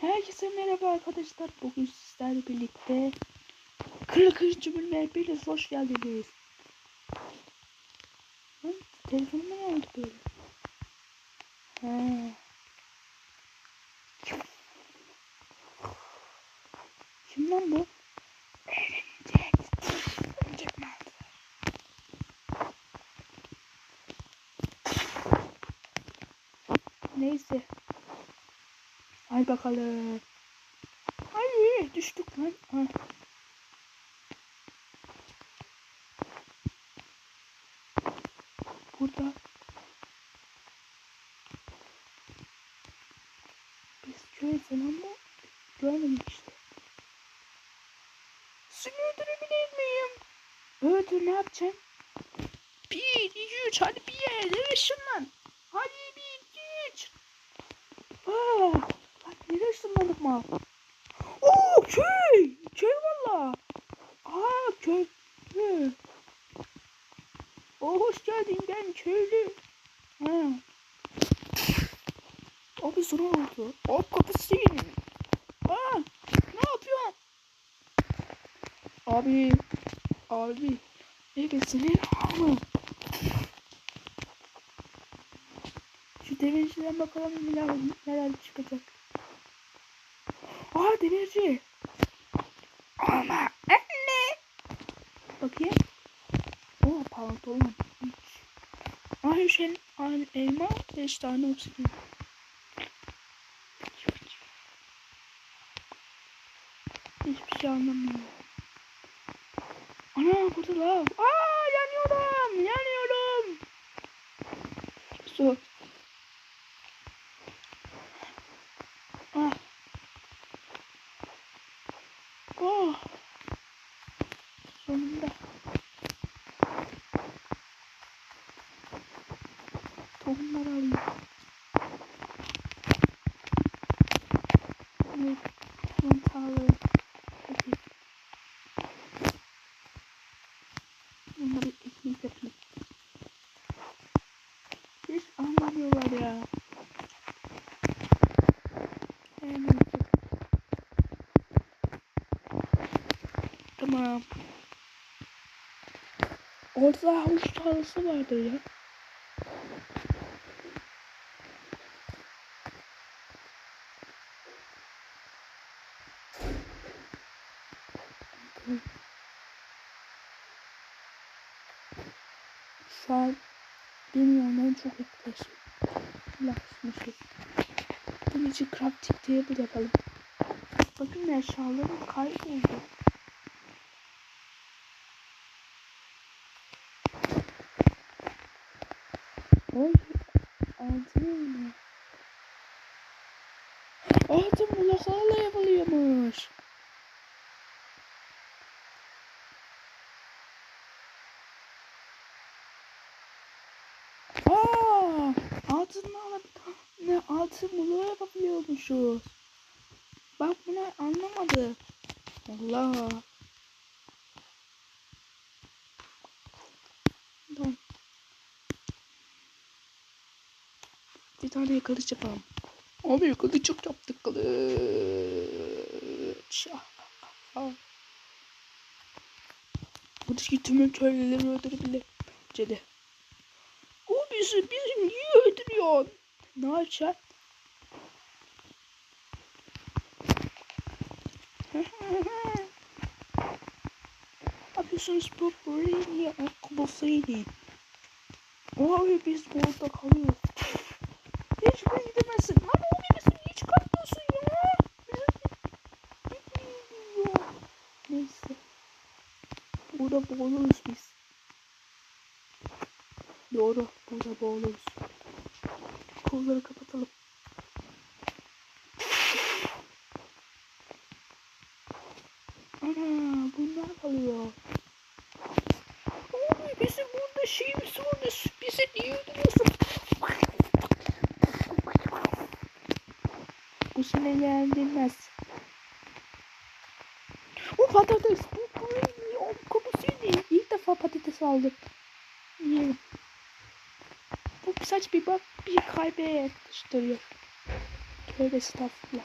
Herkese merhaba arkadaşlar. Bugün sizlerle birlikte 40. bölüme hepiniz hoş geldiniz. Lan telefonum ne oldu böyle? Ha. Kim lan bu? Örümcek. Örümcek? Neyse. Hay bakalım. Ay düştük lan. Ha. Burada. Biz köy falan mı? Görmedik işte. Seni öldürebilir miyim? Öldür ne yapacaksın? Bir, iki, üç hadi bir yere ışınlan. Hadi bir, iki, üç. Aa, nereye ışınlandık mı? Oo köy! Köy valla. Aa köy. Oo hoş geldin ben köylü. Ha. Abi sonra oldu. Hop kapısın. Aa ne yapıyorsun? Abi. Abi. Evet senin hanım. Şu demirciden bakalım neler, neler çıkacak. Aa demirci. Ama anne. Bakayım. Oo pantolon. Ay şey aynı elma 5 tane obsidian. Hiçbir şey anlamıyorum. Ana burada lav. Aa yanıyorum. Yanıyorum. Su. Ah. Oh. Sonunda. Tohumları alayım. Evet. Mantarlı. Peki. Bunları ekmek yapayım. Hiç anlamıyorlar ya. Her neyse. Tamam. Orada havuç tarlası vardır ya. Şu an bilmiyorum çok yaklaşık. Yaklaşmışız. Bunun için crafting table yapalım. Bakın eşyalarım kayboldu. Oy, altın mı? Altın bloklarla yapılıyormuş. Aa, ne altın bloğu yapabiliyormuşuz. Bak bunu anlamadı. Allah. Tamam. Bir tane kılıç yapalım. Abi kılıç çok yaptık kılıç. Buradaki tüm köylüleri öldürebilir. De. O bizi, bizi niye öldürüyorsun? Ne yapacak? Yapıyorsunuz bu buraya ayakkabısıydı? Abi biz burada kalıyoruz. Hiç buraya gidemezsin. Lan o birisini niye çıkartmıyorsun ya? Bizi Neyse. Burada boğuluruz biz. Doğru. Burada boğuluruz. Kolları kapatalım. Ana bunlar kalıyor. Abi bizim burada şeyimiz vardı. Bizi niye öldürüyorsun? Bu seni ilgilendirmez. O patates. Bu bu o kapısıydı. İlk defa patates aldım. Yiyelim. Bu saç bir bak bir kalbe yaklaştırıyor. Tövbe estağfurullah.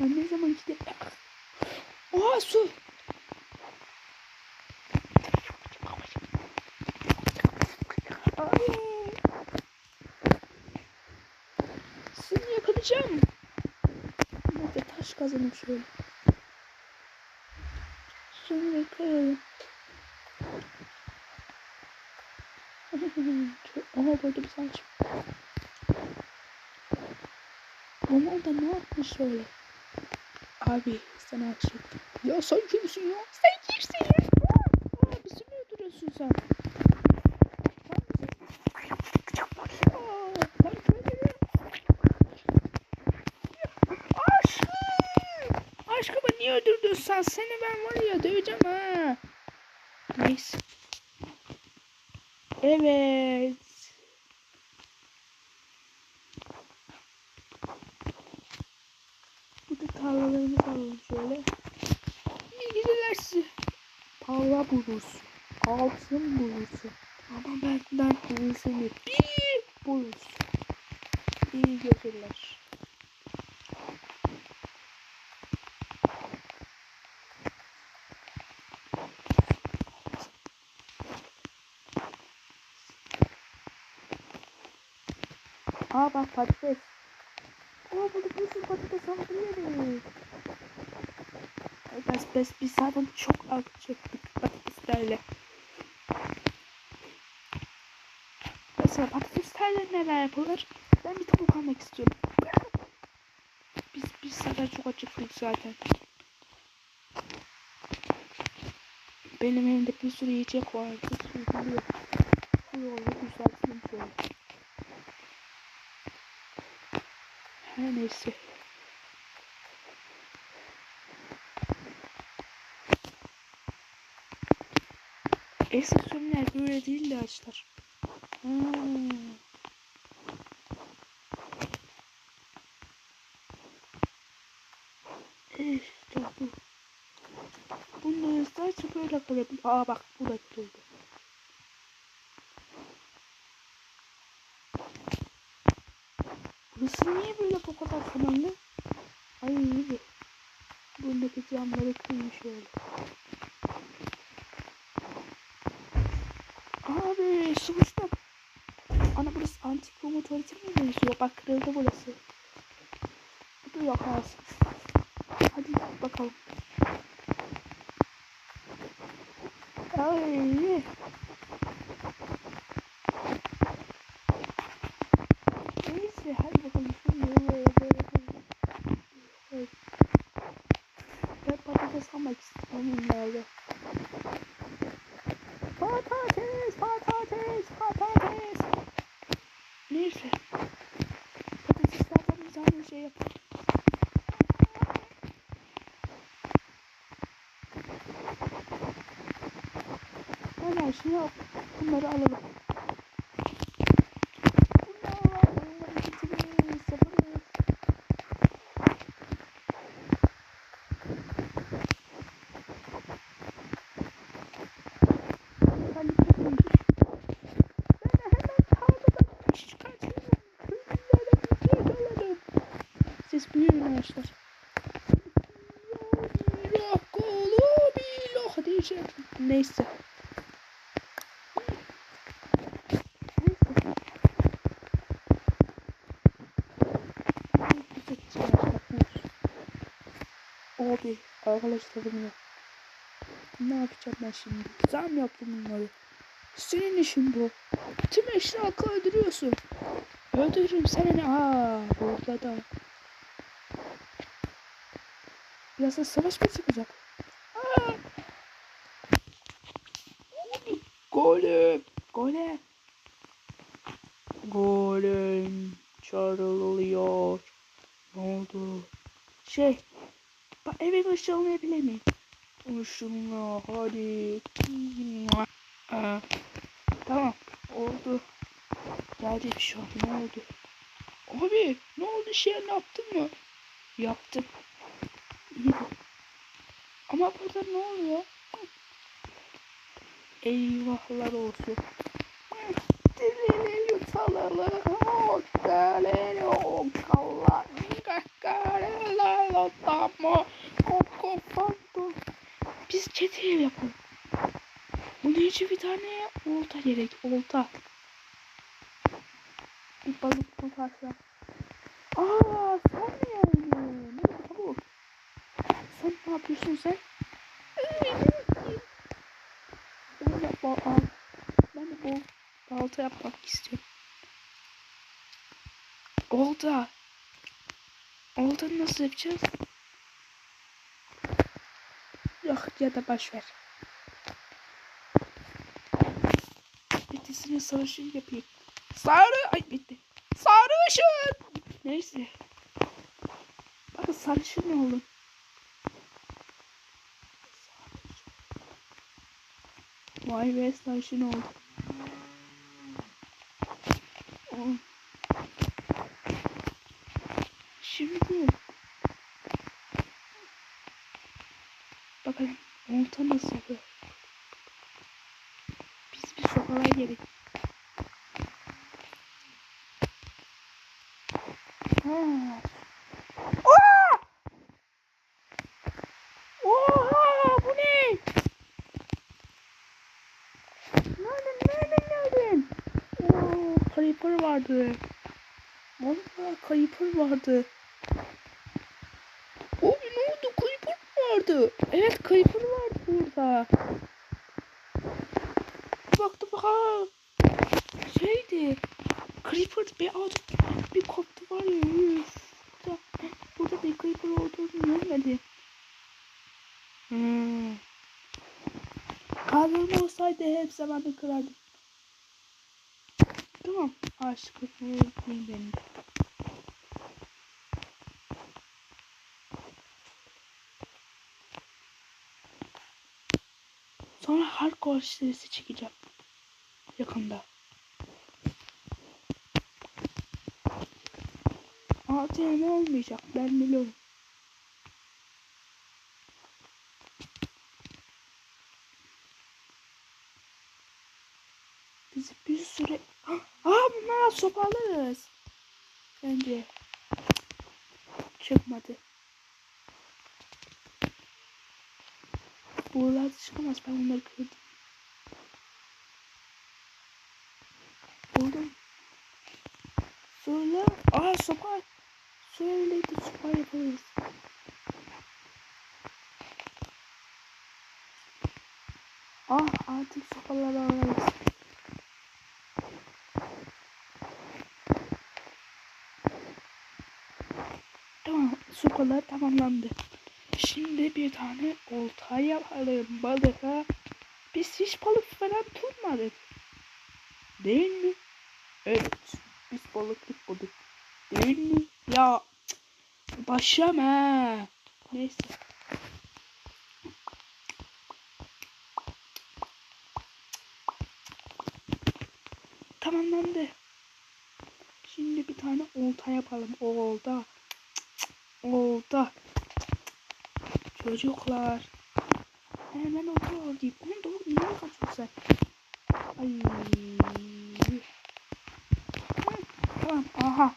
Ben ne zaman gidelim? Oha su. Seni yakalayacağım. Nerede taş kazanım şöyle. Seni yakalayalım. Aha burada bir saç. Ama o da ne yapmış öyle? Abi sana açık. Ya sen kimsin ya? Sen kimsin ya? Aa, bizi mi öldürüyorsun sen? Aa, lan böyle. Aşkım! Aşkımı niye öldürdün sen? Seni ben var ya döveceğim ha. Neyse. Evet. Burada tarlalarımızı alalım şöyle. İyi geceler size. Para bulursun. Altın bulursun. Ama benden iyisini bir bulursun. İyi geceler. Aa bak patates. Aa burada bir sürü patates alabiliriz. Biz, biz, biz zaten çok acıktık patateslerle. Mesela patateslerle neler yapılır? Ben bir tavuk almak istiyorum. Biz, biz zaten çok acıktık zaten. Benim elimde bir sürü yiyecek var. Bir sürü duruyor. Bu yolu düzelteyim şöyle. Her neyse. Eski sürümler böyle değildi ağaçlar. Hmm. İşte bu. Bunun sadece böyle kalabilir. Aa bak bu da kırıldı. Burası niye böyle bu kadar karanlık? Ay iyi. Bundaki camları kırmış öyle. Abi sıvıştım. Ana burası antik Roma tuvaleti mi benziyor? Bak kırıldı burası. Yok ağzı. Hadi bakalım. Ay. Neyse hadi bakalım. Şimdi böyle böyle böyle. Evet. Ben patates almak istiyorum bunlarla. Patates, patates, patates. Neyse. Patateslerden güzel bir şey yapalım. Hemen şimdi bunları alalım. Bunlar, bunları getiririz, yaparız. Ben de Ben de hemen tarladan iş çıkartıyorum. Köylülere bir şey alalım. Büyüyor arkadaşlar. Diyeceğim. Neyse. Abi arkadaşlarım ya. Ne yapacağım ben şimdi? Zam yaptım bunları. Senin işin bu. Tüm eşya öldürüyorsun. Öldürürüm seni? Aa burada da. Birazdan savaş mı çıkacak? Aa! Golem. Golem. Golem. Çağrılıyor. Ne oldu? Şey. Bak eve başı almayabilir miyim? Şunla hadi. Aa, tamam oldu. Geldi bir şey ne oldu? Abi ne oldu şey yaptın mı? Yaptım. Ama burada ne oluyor? Eyvahlar olsun. Dilini yutalarlar. Dilini okallar. Kakareler adamı. Koku fandu. Biz çete ev yapalım. Bunun için bir tane olta gerek. Olta. Bir balık tutarsa. Aa sen mi geldin? Sen ne yapıyorsun sen? Ben de bal al. Ben de bol balta yapmak istiyorum. Olta. Olta nasıl yapacağız? Yok ya da boş ver. Bitisine sarışın yapayım. Sarı ay bitti. Sarışın. Neyse. Bakın sarışın ne olur? Vay be sarışın oldu. Şimdi bakalım olta nasıl? Biz bir sokağa gerek. Ha. Aa! Oha bu ne? Nereden nereden nereden? Kayıpır vardı. Vallahi kayıpır vardı. Abi ne oldu? Mı vardı? Evet kayıpır vardı burada. Baktım ha. Şeydi. Creeper bir ağacı bir koptu var ya. Burada, burada bir creeper olduğunu görmedi. Hmm. Kazanma olsaydı hep zamanı kırardım. Tamam. Aşkım benim benim. Sonra hardcore serisi çekeceğim. Yakında. ATM olmayacak ben biliyorum. Biz bir süre... Bunlar sopalarız. Bence. Çıkmadı. Buralar çıkamaz. Ben onları kırdım. Buldum. Sonra... Aa sopa. Söyledi sopa yaparız. Ah artık sopaları alırız. Sopalar tamamlandı. Şimdi bir tane olta yapalım balığa. Biz hiç balık falan tutmadık. Değil mi? Evet. Biz balık tutmadık. Değil mi? Ya ha. Neyse. Tamamlandı. Şimdi bir tane olta yapalım. Olta. Olta. Çocuklar. Hemen otur deyip. Oğlum doğru niye kaçıyorsun? Ay. Tamam. Aha.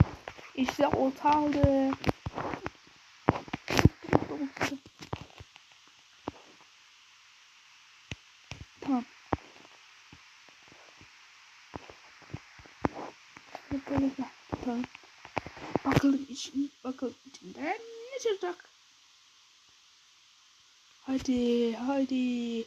İşte çabuk, çabuk. Tamam. Tutalım. Bakalım için, bakalım içinden ne çıkacak? Hadi, hadi.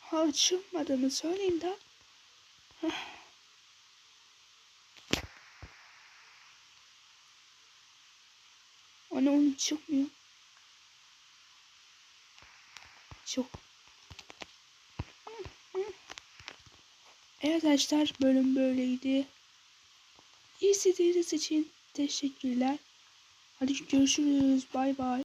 Ha açılmadığını söyleyin de. Anne onun çıkmıyor. Çok. Evet arkadaşlar bölüm böyleydi. İzlediğiniz için teşekkürler. Hadi görüşürüz. Bay bay.